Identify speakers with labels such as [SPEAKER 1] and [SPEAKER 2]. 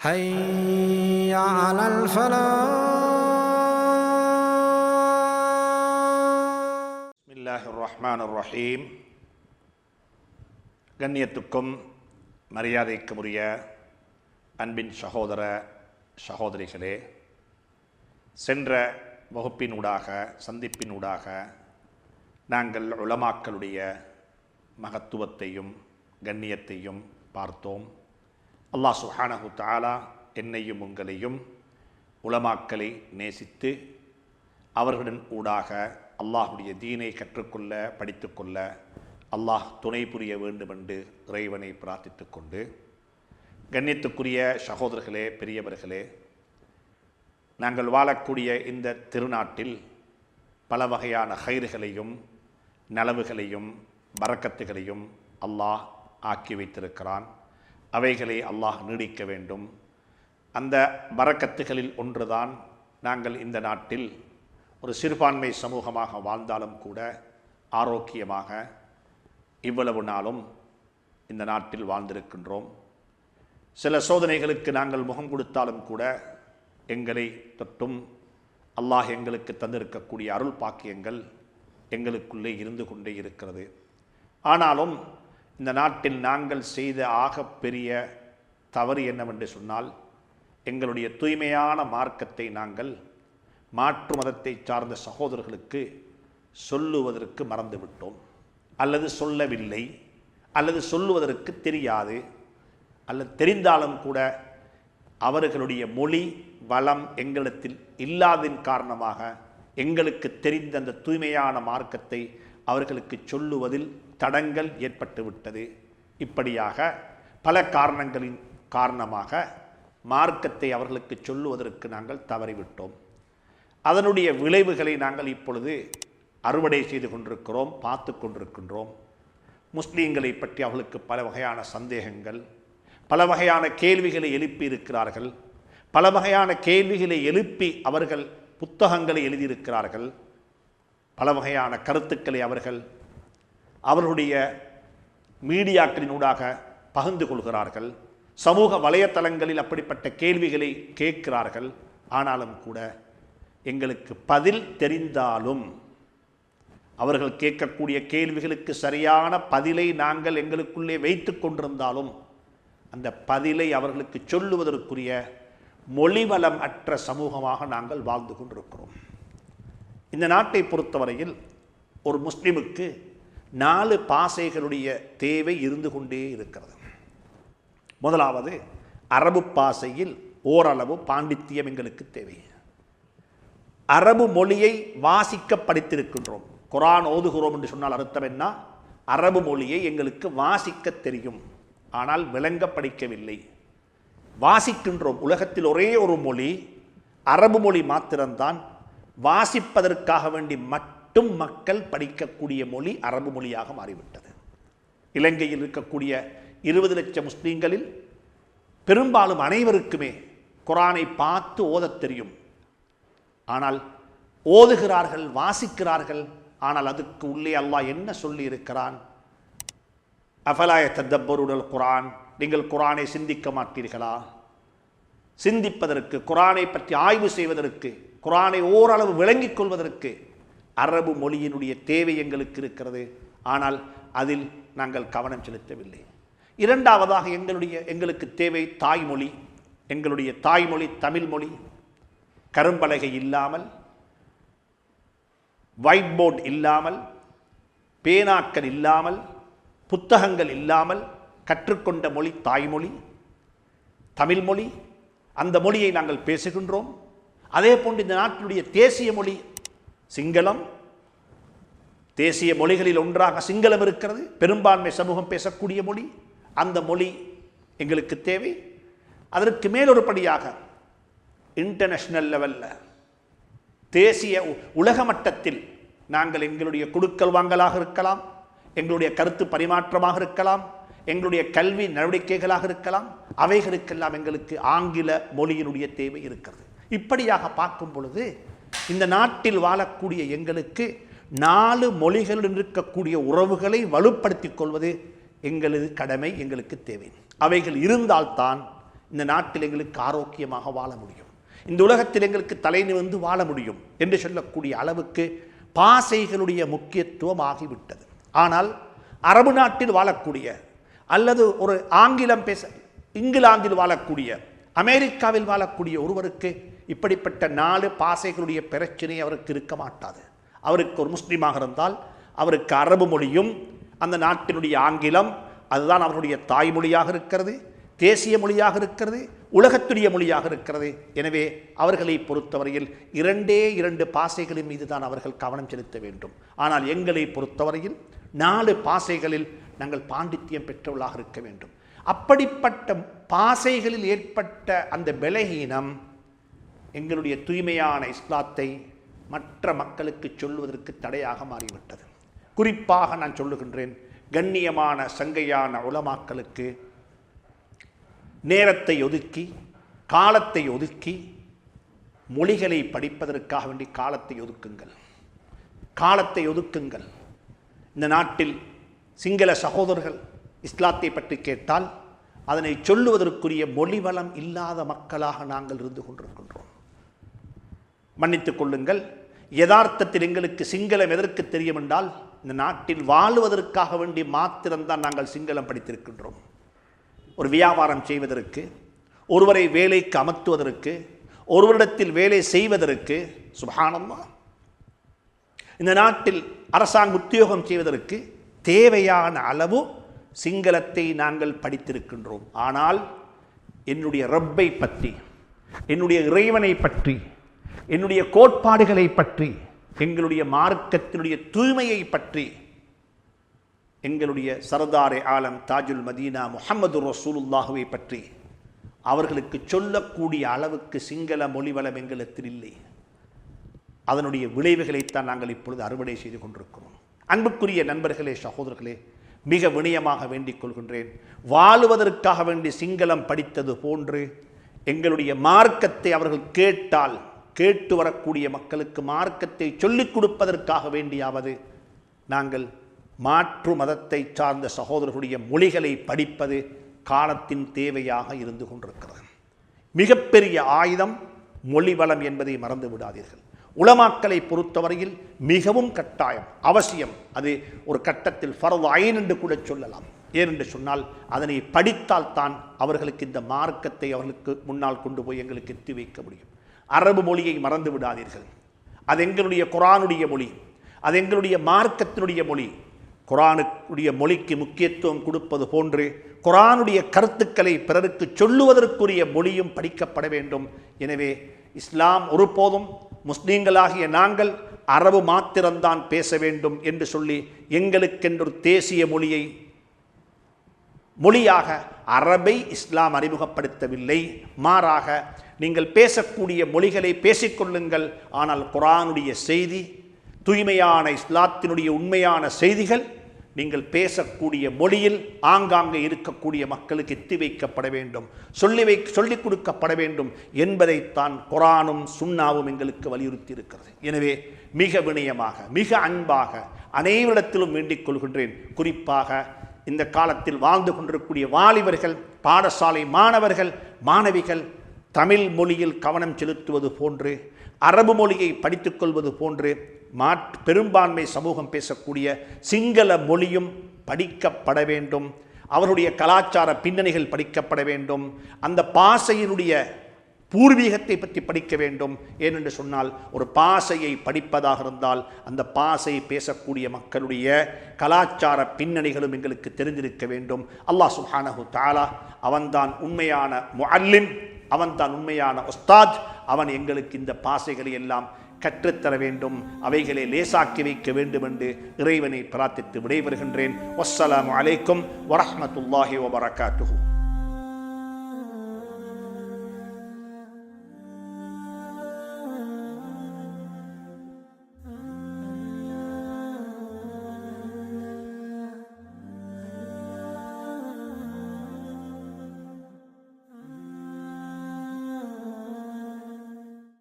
[SPEAKER 1] حي على الفلاح
[SPEAKER 2] பிஸ்மில்லாஹ் ரஹ்மான் ரஹீம் கண்ணியத்துக்கும் மரியாதைக்கும் உரிய அன்பின் சகோதர சகோதரிகளே சென்ற வகுப்பினூடாக சந்திப்பினூடாக நாங்கள் உலமாக்களுடைய மகத்துவத்தையும் கண்ணியத்தையும் பார்த்தோம் அல்லாஹ் சுஹானஹு தாலா என்னையும் உங்களையும் உலமாக்களை நேசித்து அவர்களின் ஊடாக அல்லாஹுடைய தீனை கற்றுக்கொள்ள படித்துக்கொள்ள அல்லாஹ் துணை புரிய வேண்டுமென்று இறைவனை பிரார்த்தித்து கொண்டு கண்ணியத்துக்குரிய சகோதரர்களே பெரியவர்களே நாங்கள் வாழக்கூடிய இந்த திருநாட்டில் பல வகையான கயிறுகளையும் நலவுகளையும் வரக்கத்துகளையும் அல்லாஹ் ஆக்கி வைத்திருக்கிறான். அவைகளை அல்லாஹ் நீடிக்க வேண்டும். அந்த பறக்கத்துகளில் ஒன்றுதான் நாங்கள் இந்த நாட்டில் ஒரு சிறுபான்மை சமூகமாக வாழ்ந்தாலும் கூட ஆரோக்கியமாக இவ்வளவு நாளும் இந்த நாட்டில் வாழ்ந்திருக்கின்றோம். சில சோதனைகளுக்கு நாங்கள் முகம் கொடுத்தாலும் கூட எங்களை தொட்டும் அல்லாஹ் எங்களுக்கு தந்திருக்கக்கூடிய அருள் பாக்கியங்கள் எங்களுக்குள்ளே இருந்து கொண்டே இருக்கிறது. ஆனாலும் இந்த நாட்டில் நாங்கள் செய்த ஆகப்பெரிய தவறு என்னவென்று சொன்னால் எங்களுடைய தூய்மையான மார்க்கத்தை நாங்கள் மாற்று மதத்தை சார்ந்த சகோதரர்களுக்கு சொல்லுவதற்கு மறந்துவிட்டோம். அல்லது சொல்லவில்லை அல்லது சொல்லுவதற்கு தெரியாது அல்லது தெரிந்தாலும் கூட அவர்களுடைய மொழி வளம் எங்களிடத்தில் இல்லாதின் காரணமாக எங்களுக்கு தெரிந்த அந்த தூய்மையான மார்க்கத்தை அவர்களுக்கு சொல்லுவதில் தடங்கள் ஏற்பட்டுவிட்டது. இப்படியாக பல காரணங்களின் காரணமாக மார்க்கத்தை அவர்களுக்கு சொல்லுவதற்கு நாங்கள் தவறிவிட்டோம். அதனுடைய விளைவுகளை நாங்கள் இப்பொழுது அறுவடை செய்து கொண்டிருக்கிறோம் பார்த்து கொண்டிருக்கின்றோம். முஸ்லீம்களை பற்றி அவர்களுக்கு பல வகையான சந்தேகங்கள் பல வகையான கேள்விகளை எழுப்பி இருக்கிறார்கள் பல வகையான கேள்விகளை எழுப்பி அவர்கள் புத்தகங்களை எழுதியிருக்கிறார்கள் பல வகையான கருத்துக்களை அவர்கள் அவர்களுடைய மீடியாக்களினூடாக பகிர்ந்து கொள்கிறார்கள். சமூக வலைத்தளங்களில் அப்படிப்பட்ட கேள்விகளை கேட்கிறார்கள். ஆனாலும் கூட எங்களுக்கு பதில் தெரிந்தாலும் அவர்கள் கேட்கக்கூடிய கேள்விகளுக்கு சரியான பதிலை நாங்கள் எங்களுக்குள்ளே வைத்து கொண்டிருந்தாலும் அந்த பதிலை அவர்களுக்கு சொல்லுவதற்குரிய மொழிவளம் அற்ற சமூகமாக நாங்கள் வாழ்ந்து கொண்டிருக்கிறோம். இந்த நாட்டை பொறுத்தவரையில் ஒரு முஸ்லீமுக்கு நாலு பாசைகளுடைய தேவை இருந்து கொண்டே இருக்கிறது. முதலாவது அரபு பாசையில் ஓரளவு பாண்டித்தியம் எங்களுக்கு தேவை. அரபு மொழியை வாசிக்க படித்திருக்கின்றோம் குரான் ஓதுகிறோம் என்று சொன்னால் அர்த்தம் என்ன? அரபு மொழியை எங்களுக்கு வாசிக்க தெரியும். ஆனால் விளங்க படிக்கவில்லை வாசிக்கின்றோம். உலகத்தில் ஒரே ஒரு மொழி அரபு மொழி மாத்திரம்தான். வாசிப்பதற்காக வேண்டி மட்டும் மட்டும் மக்கள் படிக்கக்கூடிய மொழி அரபு மொழியாக மாறிவிட்டது. இலங்கையில் இருக்கக்கூடிய இருபது லட்சம் முஸ்லீம்களில் பெரும்பாலும் அனைவருக்குமே குரானை பார்த்து ஓதத் தெரியும். ஆனால் ஓதுகிறார்கள் வாசிக்கிறார்கள் ஆனால் அதுக்கு உள்ளே அல்லாஹ் என்ன சொல்லி இருக்கிறான் அஃபலாய தத்தப்பருடல் குரான்? நீங்கள் குரானை சிந்திக்க மாட்டீர்களா? சிந்திப்பதற்கு குரானை பற்றி ஆய்வு செய்வதற்கு குரானை ஓரளவு விளங்கிக் கொள்வதற்கு அரபு மொழியினுடைய தேவை எங்களுக்கு இருக்கிறது. ஆனால் அதில் நாங்கள் கவனம் செலுத்தவில்லை. இரண்டாவதாக எங்களுடைய எங்களுக்கு தேவை தாய்மொழி. எங்களுடைய தாய்மொழி தமிழ் மொழி. கரும்பலகை இல்லாமல் ஒயிட் போர்ட் இல்லாமல் பேனாக்கள் இல்லாமல் புத்தகங்கள் இல்லாமல் கற்றுக்கொண்ட மொழி தாய்மொழி தமிழ் மொழி. அந்த மொழியை நாங்கள் பேசுகின்றோம். அதே போன்று இந்த நாட்டினுடைய தேசிய மொழி சிங்களம் தேசிய மொழிகளில் ஒன்றாக சிங்களம் இருக்கிறது. பெரும்பான்மை சமூகம் பேசக்கூடிய மொழி. அந்த மொழி எங்களுக்கு தேவை. அதற்கு மேலொருபடியாக இன்டர்நேஷ்னல் லெவலில் தேசிய உ- உலக மட்டத்தில் நாங்கள் எங்களுடைய குடுக்கல் வாங்கலாக இருக்கலாம். எங்களுடைய கருத்து பரிமாற்றமாக இருக்கலாம். எங்களுடைய கல்வி நடவடிக்கைகளாக இருக்கலாம். அவைகளுக்கெல்லாம் எங்களுக்கு ஆங்கில மொழியினுடைய தேவை இருக்கிறது. இப்படியாக பார்க்கும் பொழுது இந்த நாட்டில் வாழக்கூடிய எங்களுக்கு நாலு மொழிகளில் இருக்கக்கூடிய உறவுகளை வலுப்படுத்திக் கொள்வது எங்களது கடமை எங்களுக்கு தேவை. அவைகள் இருந்தால்தான் இந்த நாட்டில் எங்களுக்கு ஆரோக்கியமாக வாழ முடியும். இந்த உலகத்தில் எங்களுக்கு தலை நிமிர்ந்து வாழ முடியும் என்று சொல்லக்கூடிய அளவுக்கு பாசைகளுடைய முக்கியத்துவம் ஆகிவிட்டது. ஆனால் அரபு நாட்டில் வாழக்கூடிய அல்லது ஒரு ஆங்கிலம் பேச இங்கிலாந்தில் வாழக்கூடிய அமெரிக்காவில் வாழக்கூடிய ஒருவருக்கு இப்படிப்பட்ட நாலு பாசைகளுடைய பிரச்சனை அவருக்கு இருக்க மாட்டாது. அவருக்கு ஒரு முஸ்லீமாக இருந்தால் அவருக்கு அரபு மொழியும் அந்த நாட்டினுடைய ஆங்கிலம் அதுதான் அவருடைய தாய்மொழியாக இருக்கிறது தேசிய மொழியாக இருக்கிறது உலகத்துடைய மொழியாக இருக்கிறது. எனவே அவர்களை பொறுத்தவரையில் இரண்டே இரண்டு பாசைகளின் மீது தான் அவர்கள் கவனம் செலுத்த வேண்டும். ஆனால் எங்களை பொறுத்தவரையில் நாலு பாசைகளில் நாங்கள் பாண்டித்யம் பெற்றவர்களாக இருக்க வேண்டும். அப்படிப்பட்ட பாசைகளில் ஏற்பட்ட அந்த பலகீனம் எங்களுடைய தூய்மையான இஸ்லாத்தை மற்ற மக்களுக்கு சொல்வதற்கு தடையாக மாறிவிட்டது. குறிப்பாக நான் சொல்லுகின்றேன் கண்ணியமான சங்கையான உலமாக்களுக்கு நேரத்தை ஒதுக்கி காலத்தை ஒதுக்கி மொழிகளை படிப்பதற்காக வேண்டி காலத்தை ஒதுக்குங்கள். காலத்தை ஒதுக்குங்கள். இந்த நாட்டில் சிங்கள சகோதரர்கள் இஸ்லாத்தை பற்றி கேட்டால் அதனை சொல்லுவதற்குரிய மொழி வளம் இல்லாத மக்களாக நாங்கள் இருந்து கொண்டிருக்கின்றோம். மன்னித்துக் கொள்ளுங்கள். யதார்த்தத்தில் எங்களுக்கு சிங்களம் எதற்கு தெரியும் என்றால் இந்த நாட்டில் வாழ்வதற்காக வேண்டி மாத்திரம்தான் நாங்கள் சிங்களம் படித்திருக்கின்றோம். ஒரு வியாபாரம் செய்வதற்கு ஒருவரை வேலைக்கு அமர்த்துவதற்கு ஒருவரிடத்தில் வேலை செய்வதற்கு சுபானம்மா இந்த நாட்டில் அரசாங்க உத்தியோகம் செய்வதற்கு தேவையான அளவு சிங்களத்தை நாங்கள் படித்திருக்கின்றோம். ஆனால் என்னுடைய ரப்பை பற்றி என்னுடைய இறைவனை பற்றி என்னுடைய கோட்பாடுகளை பற்றி எங்களுடைய மார்க்கத்தினுடைய தூய்மையை பற்றி எங்களுடைய சர்தாரே ஆலம் தாஜுல் மதீனா முஹம்மது ரசூலுல்லாஹுவை பற்றி அவர்களுக்கு சொல்லக்கூடிய அளவுக்கு சிங்கள மொழிவளம் எங்களிடத்தில் இல்லை. அதனுடைய விளைவுகளைத்தான் நாங்கள் இப்பொழுது அறுவடை செய்து கொண்டிருக்கிறோம். அன்புக்குரிய நண்பர்களே சகோதரர்களே மிக வினயமாக வேண்டிக் கொள்கின்றேன். வாழுவதற்காக வேண்டி சிங்களம் படித்தது போன்று எங்களுடைய மார்க்கத்தை அவர்கள் கேட்டால் கேட்டு வரக்கூடிய மக்களுக்கு மார்க்கத்தை சொல்லிக் கொடுப்பதற்காக வேண்டியாவது நாங்கள் மாற்று மதத்தை சார்ந்த சகோதரர்களுடைய மொழிகளை படிப்பது காலத்தின் தேவையாக இருந்து கொண்டிருக்கிறது. மிகப்பெரிய ஆயுதம் மொழி வளம் என்பதை மறந்து விடாதீர்கள். உலமாக்களை பொறுத்தவரையில் மிகவும் கட்டாயம் அவசியம். அது ஒரு கட்டத்தில் ஃபரது ஐன் என்று கூட சொல்லலாம். ஏனென்று சொன்னால் அதனை படித்தால் தான் அவர்களுக்கு இந்த மார்க்கத்தை அவர்களுக்கு முன்னால் கொண்டு போய் எங்களுக்கு எத்தி வைக்க முடியும். அரபு மொழியை மறந்து விடாதீர்கள். அது எங்களுடைய குரானுடைய மொழி. அது எங்களுடைய மார்க்கத்தினுடைய மொழி. குரானுடைய மொழிக்கு முக்கியத்துவம் கொடுப்பது போன்று குரானுடைய கருத்துக்களை பிறருக்கு சொல்லுவதற்குரிய மொழியும் படிக்கப்பட வேண்டும். எனவே இஸ்லாம் ஒருபோதும் முஸ்லீம்களாகிய நாங்கள் அரபு மாத்திரம்தான் பேச வேண்டும் என்று சொல்லி எங்களுக்கென்றொரு தேசிய மொழியை மொழியாக அரபை இஸ்லாம் அறிமுகப்படுத்தவில்லை. மாறாக நீங்கள் பேசக்கூடிய மொழிகளை பேசிக்கொள்ளுங்கள். ஆனால் குரானுடைய செய்தி தூய்மையான இஸ்லாத்தினுடைய உண்மையான செய்திகள் நீங்கள் பேசக்கூடிய மொழியில் ஆங்காங்கே இருக்கக்கூடிய மக்களுக்கு எத்தி வைக்கப்பட வேண்டும். சொல்லி வை சொல்லிக் கொடுக்கப்பட வேண்டும் என்பதைத்தான் குரானும் சுண்ணாவும் எங்களுக்கு வலியுறுத்தி இருக்கிறது எனவே மிக வினயமாக மிக அன்பாக அனைவரிடத்திலும் வேண்டிக் கொள்கின்றேன். குறிப்பாக இந்த காலத்தில் வாழ்ந்து கொண்டிருக்கக்கூடிய வாலிபர்கள் பாடசாலை மாணவர்கள் மாணவிகள் தமிழ் மொழியில் கவனம் செலுத்துவது போன்று அரபு மொழியை படித்துக்கொள்வது போன்று மா பெரும்பான்மை சமூகம் பேசக்கூடிய சிங்கள மொழியும் படிக்கப்பட வேண்டும். அவருடைய கலாச்சார பின்னணிகள் படிக்கப்பட வேண்டும். அந்த பாசையினுடைய பூர்வீகத்தை பற்றி படிக்க வேண்டும். ஏனென்று சொன்னால் ஒரு பாசையை படிப்பதாக இருந்தால் அந்த பாசை பேசக்கூடிய மக்களுடைய கலாச்சார பின்னணிகளும் எங்களுக்கு தெரிந்திருக்க வேண்டும். அல்லாஹ் சுஹானஹு தாலா அவன்தான் உண்மையான முஅல்லிம் அவன்தான் உண்மையான உஸ்தாத் அவன் எங்களுக்கு இந்த பாசைகளை எல்லாம் கற்றுத்தர வேண்டும் அவைகளை லேசாக்கி வைக்க வேண்டும் என்று இறைவனை பிரார்த்தித்து விடைபெறுகின்றேன். வஸ்ஸலாம் அலைக்கும் வரஹ்மத்துல்லாஹி வபரகாத்துஹு.